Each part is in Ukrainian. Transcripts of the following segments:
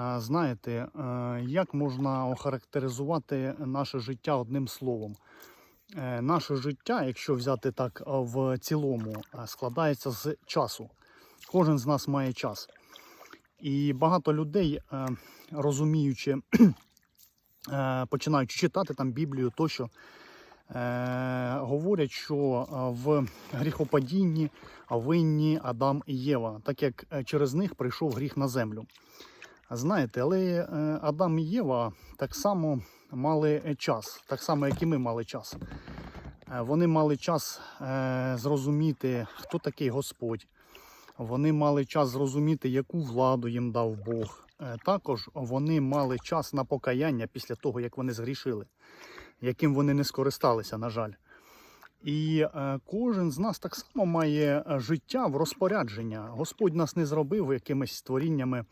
А, Знаєте, е, як можна охарактеризувати наше життя одним словом? Е, Наше життя, якщо взяти так е, в цілому, е, складається з часу. Кожен з нас має час. І багато людей, е, розуміючи, е, починаючи читати там Біблію, тощо, е, говорять, що е, в гріхопадінні винні Адам і Єва, так як е, через них прийшов гріх на землю. Знаєте, але е, Адам і Єва так само мали час, так само, як і ми мали час. Е, Вони мали час е, зрозуміти, хто такий Господь. Вони мали час зрозуміти, яку владу їм дав Бог. Також вони мали час на покаяння після того, як вони згрішили, яким вони не скористалися, на жаль. І кожен з нас так само має життя в розпорядження. Господь нас не зробив якимись створіннями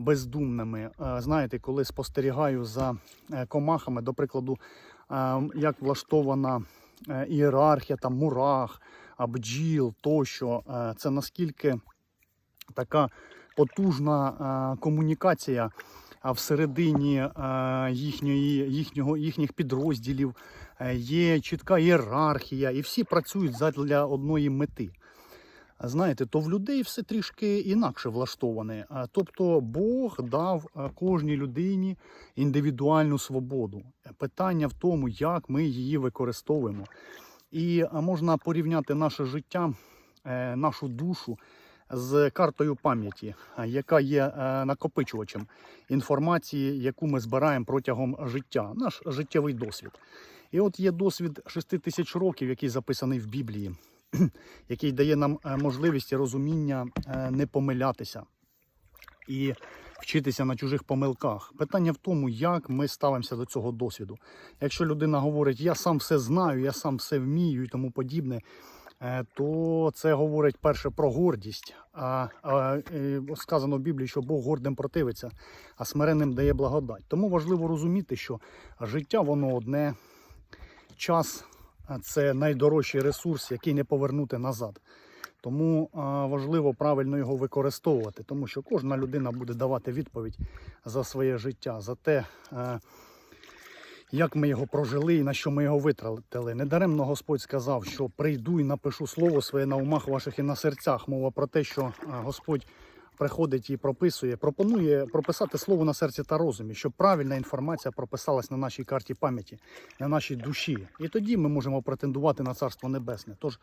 бездумними. Е, знаєте, коли спостерігаю за е, комахами, до прикладу, е, як влаштована ієрархія там мурах, бджіл тощо, це наскільки така потужна комунікація всередині їхньої, їхнього, їхніх підрозділів є чітка ієрархія, і всі працюють задля одної мети. Знаєте, то в людей все трішки інакше влаштоване. Тобто Бог дав кожній людині індивідуальну свободу. Питання в тому, як ми її використовуємо. І можна порівняти наше життя, е, нашу душу з картою пам'яті, яка є е, накопичувачем інформації, яку ми збираємо протягом життя, наш життєвий досвід. І от є досвід 6 тисяч років, який записаний в Біблії, який дає нам е, можливість і розуміння е, не помилятися і вчитися на чужих помилках. Питання в тому, як ми ставимося до цього досвіду. Якщо людина говорить, я сам все знаю, я сам все вмію і тому подібне, е, то це говорить перше про гордість. А, а сказано в Біблії, що Бог гордим противиться, а смиренним дає благодать. Тому важливо розуміти, що життя воно одне, час це найдорожчий ресурс, який не повернути назад. Тому важливо правильно його використовувати, тому що кожна людина буде давати відповідь за своє життя, за те, як ми його прожили і на що ми його витратили. Недаремно Господь сказав, що прийду і напишу слово своє на умах ваших і на серцях. Мова про те, що Господь приходить і прописує, пропонує прописати слово на серці та розумі, щоб правильна інформація прописалась на нашій карті пам'яті, на нашій душі. І тоді ми можемо претендувати на царство небесне. Тож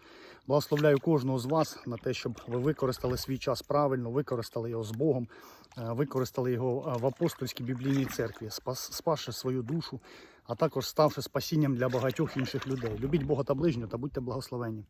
благословляю кожного з вас на те, щоб ви використали свій час правильно, використали його з Богом, е, використали його е, в апостольській біблійній церкві, спас, спасши свою душу, а також ставши спасінням для багатьох інших людей. Любіть Бога та ближнього та будьте благословені.